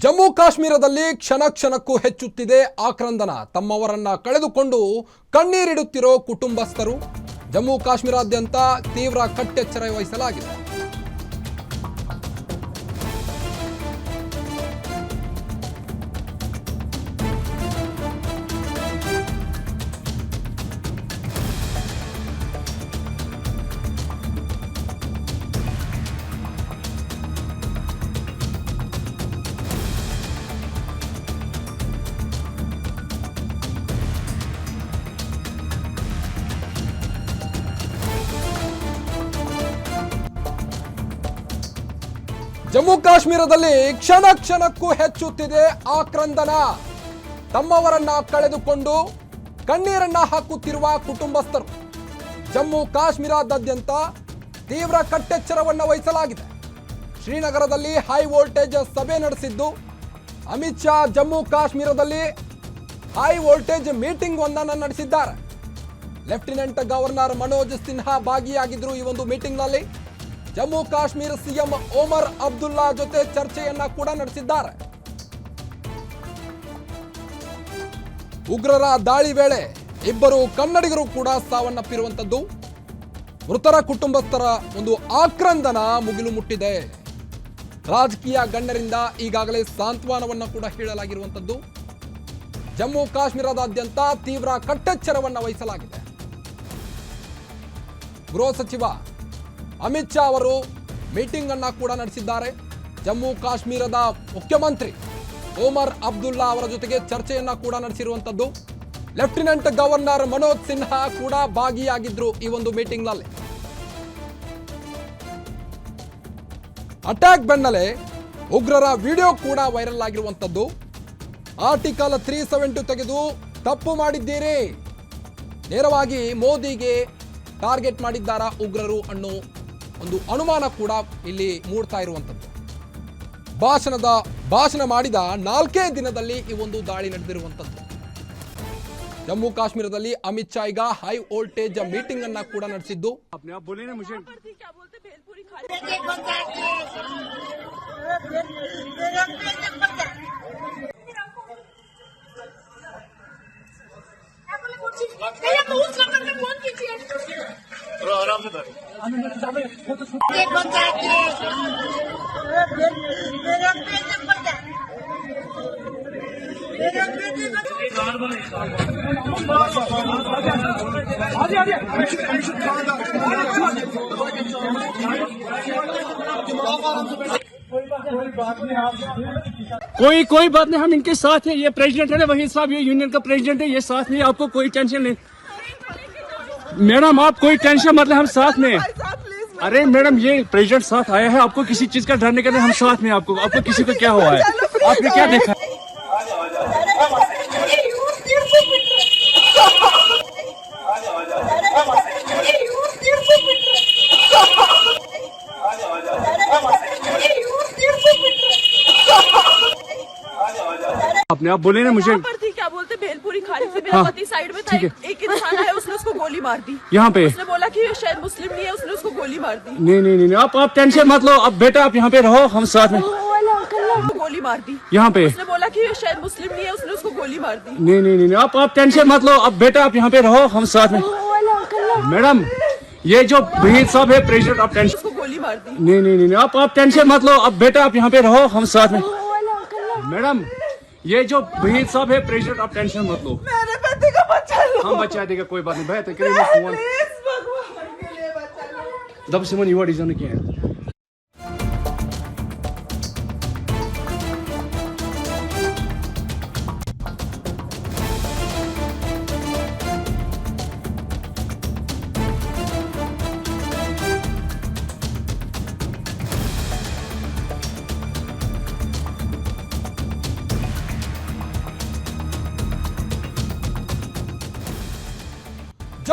ಜಮ್ಮು ಕಾಶ್ಮೀರದಲ್ಲಿ ಕ್ಷಣ ಕ್ಷಣಕ್ಕೂ ಹೆಚ್ಚುತ್ತಿದೆ ಆಕ್ರಂದನ. ತಮ್ಮವರನ್ನ ಕಳೆದುಕೊಂಡು ಕಣ್ಣೀರಿಡುತ್ತಿರೋ ಕುಟುಂಬಸ್ಥರು ಜಮ್ಮು ಕಾಶ್ಮೀರಾದ್ಯಂತ ತೀವ್ರ ಕಟ್ಟೆಚ್ಚರ ವಹಿಸಲಾಗಿದೆ. ಜಮ್ಮು ಕಾಶ್ಮೀರದಲ್ಲಿ ಕ್ಷಣ ಕ್ಷಣಕ್ಕೂ ಹೆಚ್ಚುತ್ತಿದೆ ಆಕ್ರಂದನ. ತಮ್ಮವರನ್ನ ಕಳೆದುಕೊಂಡು ಕಣ್ಣೀರನ್ನ ಹಾಕುತ್ತಿರುವ ಕುಟುಂಬಸ್ಥರು ಜಮ್ಮು ಕಾಶ್ಮೀರದಾದ್ಯಂತ ತೀವ್ರ ಕಟ್ಟೆಚ್ಚರವನ್ನು ವಹಿಸಲಾಗಿದೆ. ಶ್ರೀನಗರದಲ್ಲಿ ಹೈ ವೋಲ್ಟೇಜ್ ಸಭೆ ನಡೆಸಿದ್ದು, ಅಮಿತ್ ಶಾ ಜಮ್ಮು ಕಾಶ್ಮೀರದಲ್ಲಿ ಹೈ ವೋಲ್ಟೇಜ್ ಮೀಟಿಂಗ್ ಒಂದನ್ನು ನಡೆಸಿದ್ದಾರೆ. ಲೆಫ್ಟಿನೆಂಟ್ ಗವರ್ನರ್ ಮನೋಜ್ ಸಿನ್ಹಾ ಭಾಗಿಯಾಗಿದ್ದರು ಈ ಒಂದು ಮೀಟಿಂಗ್ನಲ್ಲಿ. ಜಮ್ಮು ಕಾಶ್ಮೀರ ಸಿಎಂ ಒಮರ್ ಅಬ್ದುಲ್ಲಾ ಜೊತೆ ಚರ್ಚೆಯನ್ನ ಕೂಡ ನಡೆಸಿದ್ದಾರೆ. ಉಗ್ರರ ದಾಳಿ ವೇಳೆ ಇಬ್ಬರು ಕನ್ನಡಿಗರು ಕೂಡ ಸಾವನ್ನಪ್ಪಿರುವಂತದ್ದು ಮೃತರ ಕುಟುಂಬಸ್ಥರ ಒಂದು ಆಕ್ರಂದನ ಮುಗಿಲು ಮುಟ್ಟಿದೆ. ರಾಜಕೀಯ ಗಣ್ಯರಿಂದ ಈಗಾಗಲೇ ಸಾಂತ್ವನವನ್ನ ಕೂಡ ಹೇಳಲಾಗಿರುವಂಥದ್ದು. ಜಮ್ಮು ಕಾಶ್ಮೀರದಾದ್ಯಂತ ತೀವ್ರ ಕಟ್ಟೆಚ್ಚರವನ್ನು ವಹಿಸಲಾಗಿದೆ. ಗೃಹ ಸಚಿವ ಅಮಿತ್ ಶಾ ಅವರು ಮೀಟಿಂಗ್ ಅನ್ನ ಕೂಡ ನಡೆಸಿದ್ದಾರೆ. ಜಮ್ಮು ಕಾಶ್ಮೀರದ ಮುಖ್ಯಮಂತ್ರಿ ಓಮರ್ ಅಬ್ದುಲ್ಲಾ ಅವರ ಜೊತೆಗೆ ಚರ್ಚೆಯನ್ನ ಕೂಡ ನಡೆಸಿರುವಂತದ್ದು. ಲೆಫ್ಟಿನೆಂಟ್ ಗವರ್ನರ್ ಮನೋಜ್ ಸಿನ್ಹಾ ಕೂಡ ಭಾಗಿಯಾಗಿದ್ರು ಈ ಒಂದು ಮೀಟಿಂಗ್ನಲ್ಲಿ. ಅಟ್ಯಾಕ್ ಬೆನ್ನಲ್ಲೇ ಉಗ್ರರ ವಿಡಿಯೋ ಕೂಡ ವೈರಲ್ ಆಗಿರುವಂತದ್ದು. ಆರ್ಟಿಕಲ್ ತ್ರೀ ಸೆವೆಂಟಿ ತೆಗೆದು ತಪ್ಪು ಮಾಡಿದ್ದೀರಿ. ನೇರವಾಗಿ ಮೋದಿಗೆ ಟಾರ್ಗೆಟ್ ಮಾಡಿದ್ದಾರಾ ಉಗ್ರರು ಅನ್ನೋ ಒಂದು ಅನುಮಾನ ಕೂಡ ಇಲ್ಲಿ ಮೂಡ್ತಾ ಇರುವಂಥದ್ದು ಭಾಷಣದ ಭಾಷಣ ಮಾಡಿದ ನಾಲ್ಕೇ ದಿನದಲ್ಲಿ ಈ ಒಂದು ದಾಳಿ ನಡೆದಿರುವಂಥದ್ದು ಜಮ್ಮು ಕಾಶ್ಮೀರದಲ್ಲಿ ಅಮಿತ್ ಶಾ ಈಗ ಹೈ ವೋಲ್ಟೇಜ್ ಮೀಟಿಂಗ್ ಅನ್ನ ಕೂಡ ನಡೆಸಿದ್ದು कोई कोई बात नहीं हम इनके साथ हैं ये प्रेसिडेंट है वही साहब ये यूनियन का प्रेसिडेंट है ये साथ में है, आपको कोई टेंशन नहीं। मैडम आप कोई टेंशन मतलब हम साथ में। अरे मैडम ये प्रेसिडेंट साथ आया है आपको किसी चीज़ का डरने का नहीं हम साथ में आपको आपको किसी को क्या हुआ है? आपने क्या देखा? अपने आप बोले ना मुझे। पर थी क्या बोलते भेलपुरी थी मेरा हाँ, पति साइड में था एक, एक इंसान आया उसने उसको गोली मार दी। यहाँ पे। उसने बोला कि शायद मुस्लिम नहीं है उसने उसको गोली मार दी। नहीं नहीं नहीं आप आप टेंशन मत लो अब बेटा आप यहाँ पे रहो हम साथ में। गोली मार दी। यहाँ पे। उसने बोला कि ये शायद मुस्लिम नहीं है उसने उसको गोली मार दी। नहीं नहीं नहीं आप आप टेंशन मत लो अब बेटा आप यहाँ पे रहो हम साथ में। मैडम ये जो भीड़ साहब है प्रेसिडेंट आप टेंशन उसको गोली मार दी। नहीं नहीं नहीं, आप आप टेंशन मत लो अब बेटा आप यहाँ पे रहो हम साथ में। मैडम ये जो भीड़ सब है प्रेशर आप टेंशन मत लो। मेरे पति को बचा लो। हम बचा देगा कोई बात नहीं भाई तो करेंगे फ़ोन दब सिमन युवा डिज़ाइन किया है।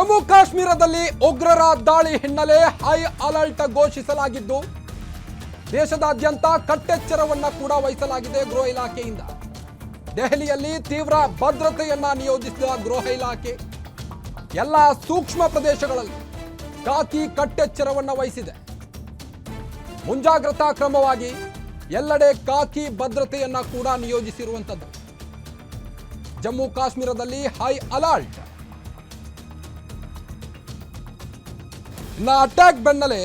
ಜಮ್ಮು ಕಾಶ್ಮೀರದಲ್ಲಿ ಉಗ್ರರ ದಾಳಿ ಹಿನ್ನೆಲೆ ಹೈ ಅಲರ್ಟ್ ಘೋಷಿಸಲಾಗಿದ್ದು, ದೇಶದಾದ್ಯಂತ ಕಟ್ಟೆಚ್ಚರವನ್ನ ಕೂಡ ವಹಿಸಲಾಗಿದೆ ಗೃಹ ಇಲಾಖೆಯಿಂದ. ದೆಹಲಿಯಲ್ಲಿ ತೀವ್ರ ಭದ್ರತೆಯನ್ನ ನಿಯೋಜಿಸಿದ ಗೃಹ ಇಲಾಖೆ, ಎಲ್ಲ ಸೂಕ್ಷ್ಮ ಪ್ರದೇಶಗಳಲ್ಲಿ ಕಾಕಿ ಕಟ್ಟೆಚ್ಚರವನ್ನ ವಹಿಸಿದೆ. ಮುಂಜಾಗ್ರತಾ ಕ್ರಮವಾಗಿ ಎಲ್ಲೆಡೆ ಕಾಕಿ ಭದ್ರತೆಯನ್ನ ಕೂಡ ನಿಯೋಜಿಸಿರುವಂಥದ್ದು ಜಮ್ಮು ಕಾಶ್ಮೀರದಲ್ಲಿ ಹೈ ಅಲರ್ಟ್ ಇನ್ನ ಅಟ್ಯಾಕ್ ಬೆನ್ನಲ್ಲೇ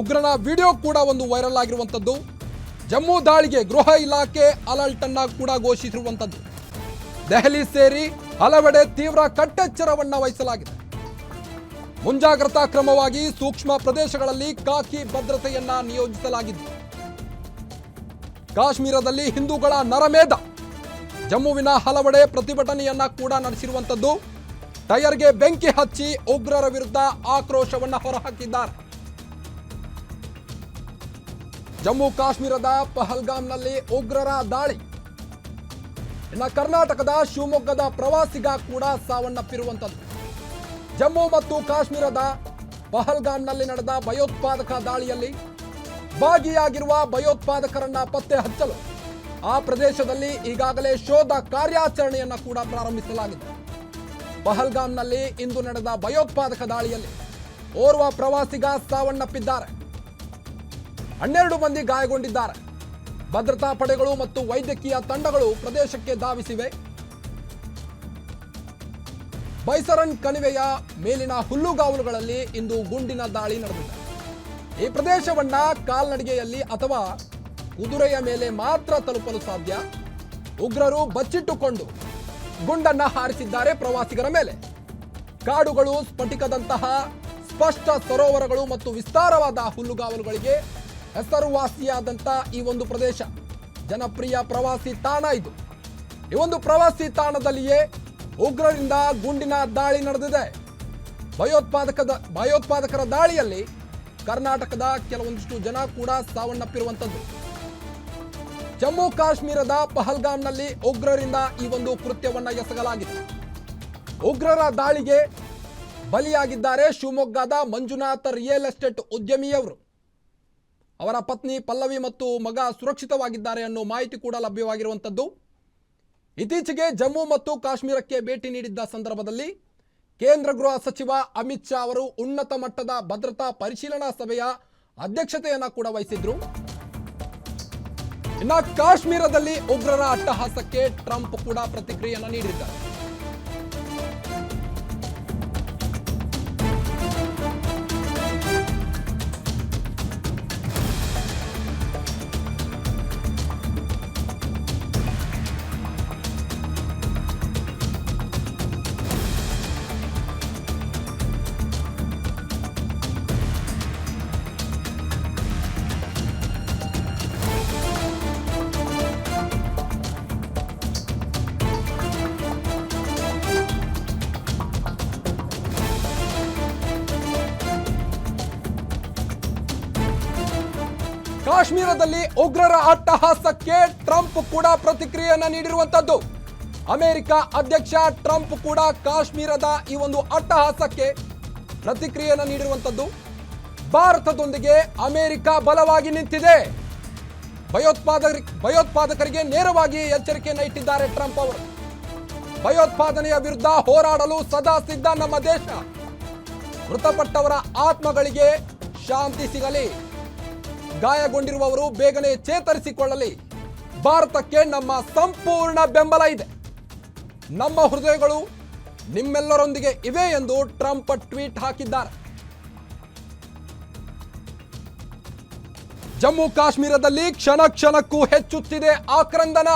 ಉಗ್ರನ ವಿಡಿಯೋ ಕೂಡ ಒಂದು ವೈರಲ್ ಆಗಿರುವಂಥದ್ದು ಜಮ್ಮು ದಾಳಿಗೆ ಗೃಹ ಇಲಾಖೆ ಅಲರ್ಟ್ ಅನ್ನ ಕೂಡ ಘೋಷಿಸಿರುವಂಥದ್ದು ದೆಹಲಿ ಸೇರಿ ಹಲವೆಡೆ ತೀವ್ರ ಕಟ್ಟೆಚ್ಚರವನ್ನ ವಹಿಸಲಾಗಿದೆ. ಮುಂಜಾಗ್ರತಾ ಕ್ರಮವಾಗಿ ಸೂಕ್ಷ್ಮ ಪ್ರದೇಶಗಳಲ್ಲಿ ಕಾಕಿ ಭದ್ರತೆಯನ್ನ ನಿಯೋಜಿಸಲಾಗಿದ್ದು ಕಾಶ್ಮೀರದಲ್ಲಿ ಹಿಂದೂಗಳ ನರಮೇಧ. ಜಮ್ಮುವಿನ ಹಲವೆಡೆ ಪ್ರತಿಭಟನೆಯನ್ನ ಕೂಡ ನಡೆಸಿರುವಂಥದ್ದು ಟೈರ್ಗೆ ಬೆಂಕಿ ಹಚ್ಚಿ ಉಗ್ರರ ವಿರುದ್ಧ ಆಕ್ರೋಶವನ್ನು ಹೊರಹಾಕಿದ್ದಾರೆ. ಜಮ್ಮು ಕಾಶ್ಮೀರದ ಪಹಲ್ಗಾಮ್ನಲ್ಲಿ ಉಗ್ರರ ದಾಳಿ. ಇನ್ನು ಕರ್ನಾಟಕದ ಶಿವಮೊಗ್ಗದ ಪ್ರವಾಸಿಗ ಕೂಡ ಸಾವನ್ನಪ್ಪಿರುವಂಥದ್ದು. ಜಮ್ಮು ಮತ್ತು ಕಾಶ್ಮೀರದ ಪಹಲ್ಗಾಮ್ನಲ್ಲಿ ನಡೆದ ಭಯೋತ್ಪಾದಕ ದಾಳಿಯಲ್ಲಿ ಭಾಗಿಯಾಗಿರುವ ಭಯೋತ್ಪಾದಕರನ್ನ ಪತ್ತೆ ಹಚ್ಚಲು ಆ ಪ್ರದೇಶದಲ್ಲಿ ಈಗಾಗಲೇ ಶೋಧ ಕಾರ್ಯಾಚರಣೆಯನ್ನು ಕೂಡ ಪ್ರಾರಂಭಿಸಲಾಗಿದೆ. ಪಹಲ್ಗಾಮ್ನಲ್ಲಿ ಇಂದು ನಡೆದ ಭಯೋತ್ಪಾದಕ ದಾಳಿಯಲ್ಲಿ ಓರ್ವ ಪ್ರವಾಸಿಗ ಸಾವನ್ನಪ್ಪಿದ್ದಾರೆ. ಹನ್ನೆರಡು ಮಂದಿ ಗಾಯಗೊಂಡಿದ್ದಾರೆ. ಭದ್ರತಾ ಪಡೆಗಳು ಮತ್ತು ವೈದ್ಯಕೀಯ ತಂಡಗಳು ಪ್ರದೇಶಕ್ಕೆ ಧಾವಿಸಿವೆ. ಬೈಸರನ್ ಕಣಿವೆಯ ಮೇಲಿನ ಹುಲ್ಲುಗಾವಲುಗಳಲ್ಲಿ ಇಂದು ಗುಂಡಿನ ದಾಳಿ ನಡೆದಿದೆ. ಈ ಪ್ರದೇಶವನ್ನ ಕಾಲ್ನಡಿಗೆಯಲ್ಲಿ ಅಥವಾ ಕುದುರೆಯ ಮೇಲೆ ಮಾತ್ರ ತಲುಪಲು ಸಾಧ್ಯ. ಉಗ್ರರು ಬಚ್ಚಿಟ್ಟುಕೊಂಡು ಗುಂಡನ್ನ ಹಾರಿಸಿದ್ದಾರೆ ಪ್ರವಾಸಿಗರ ಮೇಲೆ. ಕಾಡುಗಳು ಸ್ಫಟಿಕದಂತಹ ಸ್ಪಷ್ಟ ಸರೋವರಗಳು ಮತ್ತು ವಿಸ್ತಾರವಾದ ಹುಲ್ಲುಗಾವಲುಗಳಿಗೆ ಹೆಸರುವಾಸಿಯಾದಂಥ ಈ ಒಂದು ಪ್ರದೇಶ. ಜನಪ್ರಿಯ ಪ್ರವಾಸಿ ತಾಣ ಇದು. ಈ ಒಂದು ಪ್ರವಾಸಿ ತಾಣದಲ್ಲಿಯೇ ಉಗ್ರರಿಂದ ಗುಂಡಿನ ದಾಳಿ ನಡೆದಿದೆ. ಭಯೋತ್ಪಾದಕದ, ಭಯೋತ್ಪಾದಕರ ದಾಳಿಯಲ್ಲಿ ಕರ್ನಾಟಕದ ಕೆಲವೊಂದಿಷ್ಟು ಜನ ಕೂಡ ಸಾವನ್ನಪ್ಪಿರುವಂಥದ್ದು ಜಮ್ಮು ಕಾಶ್ಮೀರದ ಪಹಲ್ಗಾಮ್ನಲ್ಲಿ ಉಗ್ರರಿಂದ ಈ ಒಂದು ಕೃತ್ಯವನ್ನ ಎಸಗಲಾಗಿದೆ. ಉಗ್ರರ ದಾಳಿಗೆ ಬಲಿಯಾಗಿದ್ದಾರೆ ಶಿವಮೊಗ್ಗದ ಮಂಜುನಾಥ ರಿಯಲ್ ಎಸ್ಟೇಟ್ ಉದ್ಯಮಿಯವರು. ಅವರ ಪತ್ನಿ ಪಲ್ಲವಿ ಮತ್ತು ಮಗ ಸುರಕ್ಷಿತವಾಗಿದ್ದಾರೆ ಅನ್ನೋ ಮಾಹಿತಿ ಕೂಡ ಲಭ್ಯವಾಗಿರುವಂಥದ್ದು. ಇತ್ತೀಚೆಗೆ ಜಮ್ಮು ಮತ್ತು ಕಾಶ್ಮೀರಕ್ಕೆ ಭೇಟಿ ನೀಡಿದ್ದ ಸಂದರ್ಭದಲ್ಲಿ ಕೇಂದ್ರ ಗೃಹ ಸಚಿವ ಅಮಿತ್ ಶಾ ಅವರು ಉನ್ನತ ಮಟ್ಟದ ಭದ್ರತಾ ಪರಿಶೀಲನಾ ಸಭೆಯ ಅಧ್ಯಕ್ಷತೆಯನ್ನು ಕೂಡ ವಹಿಸಿದ್ರು. ಇನ್ನ ಕಾಶ್ಮೀರದಲ್ಲಿ ಉಗ್ರರ ಅಟ್ಟಹಾಸಕ್ಕೆ ಟ್ರಂಪ್ ಕೂಡ ಪ್ರತಿಕ್ರಿಯೆಯನ್ನ ನೀಡಿದ್ದಾರೆ. ಕಾಶ್ಮೀರದಲ್ಲಿ ಉಗ್ರರ ಅಟ್ಟಹಾಸಕ್ಕೆ ಟ್ರಂಪ್ ಕೂಡ ಪ್ರತಿಕ್ರಿಯೆಯನ್ನ ನೀಡಿರುವಂತದ್ದು. ಅಮೆರಿಕ ಅಧ್ಯಕ್ಷ ಟ್ರಂಪ್ ಕೂಡ ಕಾಶ್ಮೀರದ ಈ ಒಂದು ಅಟ್ಟಹಾಸಕ್ಕೆ ಪ್ರತಿಕ್ರಿಯೆಯನ್ನ ನೀಡಿರುವಂತದ್ದು. ಭಾರತದೊಂದಿಗೆ ಅಮೆರಿಕ ಬಲವಾಗಿ ನಿಂತಿದೆ. ಭಯೋತ್ಪಾದಕ ಭಯೋತ್ಪಾದಕರಿಗೆ ನೇರವಾಗಿ ಎಚ್ಚರಿಕೆಯನ್ನು ಇಟ್ಟಿದ್ದಾರೆ ಟ್ರಂಪ್ ಅವರು. ಭಯೋತ್ಪಾದನೆಯ ವಿರುದ್ಧ ಹೋರಾಡಲು ಸದಾ ಸಿದ್ಧ ನಮ್ಮ ದೇಶ. ಮೃತಪಟ್ಟವರ ಆತ್ಮಗಳಿಗೆ ಶಾಂತಿ ಸಿಗಲಿ. ಗಾಯಗೊಂಡಿರುವವರು ಬೇಗನೆ ಚೇತರಿಸಿಕೊಳ್ಳಲಿ. ಭಾರತಕ್ಕೆ ನಮ್ಮ ಸಂಪೂರ್ಣ ಬೆಂಬಲ ಇದೆ. ನಮ್ಮ ಹೃದಯಗಳು ನಿಮ್ಮೆಲ್ಲರೊಂದಿಗೆ ಇವೆ ಎಂದು ಟ್ರಂಪ್ ಟ್ವೀಟ್ ಹಾಕಿದ್ದಾರೆ. ಜಮ್ಮು ಕಾಶ್ಮೀರದಲ್ಲಿ ಕ್ಷಣ ಕ್ಷಣಕ್ಕೂ ಹೆಚ್ಚುತ್ತಿದೆ ಆಕ್ರಂದನ.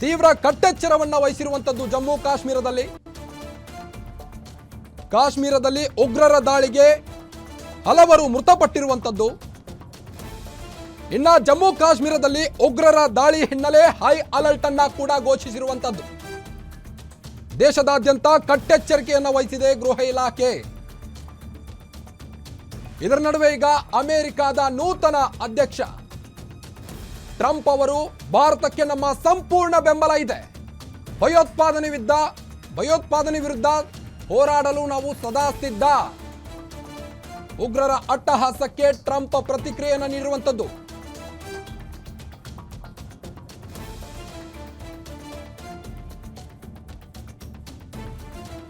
ತೀವ್ರ ಕಟ್ಟೆಚ್ಚರವನ್ನು ವಹಿಸಿರುವಂತದ್ದು ಜಮ್ಮು ಕಾಶ್ಮೀರದಲ್ಲಿ. ಕಾಶ್ಮೀರದಲ್ಲಿ ಉಗ್ರರ ದಾಳಿಗೆ ಹಲವರು ಮೃತಪಟ್ಟಿರುವಂಥದ್ದು. ಇನ್ನ ಜಮ್ಮು ಕಾಶ್ಮೀರದಲ್ಲಿ ಉಗ್ರರ ದಾಳಿ ಹಿನ್ನೆಲೆ ಹೈ ಅಲರ್ಟ್ ಅನ್ನ ಕೂಡ ಘೋಷಿಸಿರುವಂತದ್ದು ದೇಶದಾದ್ಯಂತ ಕಟ್ಟೆಚ್ಚರಿಕೆಯನ್ನು ವಹಿಸಿದೆ ಗೃಹ ಇಲಾಖೆ. ಇದರ ನಡುವೆ ಈಗ ಅಮೆರಿಕದ ನೂತನ ಅಧ್ಯಕ್ಷ ಟ್ರಂಪ್ ಅವರು ಭಾರತಕ್ಕೆ ನಮ್ಮ ಸಂಪೂರ್ಣ ಬೆಂಬಲ ಇದೆ. ಭಯೋತ್ಪಾದನೆ ವಿರುದ್ಧ ಭಯೋತ್ಪಾದನೆ ವಿರುದ್ಧ ಹೋರಾಡಲು ನಾವು ಸದಾ ಸಿದ್ಧ. ಉಗ್ರರ ಅಟ್ಟಹಾಸಕ್ಕೆ ಟ್ರಂಪ್ ಪ್ರತಿಕ್ರಿಯೆಯನ್ನು ನೀಡಿರುವಂಥದ್ದು.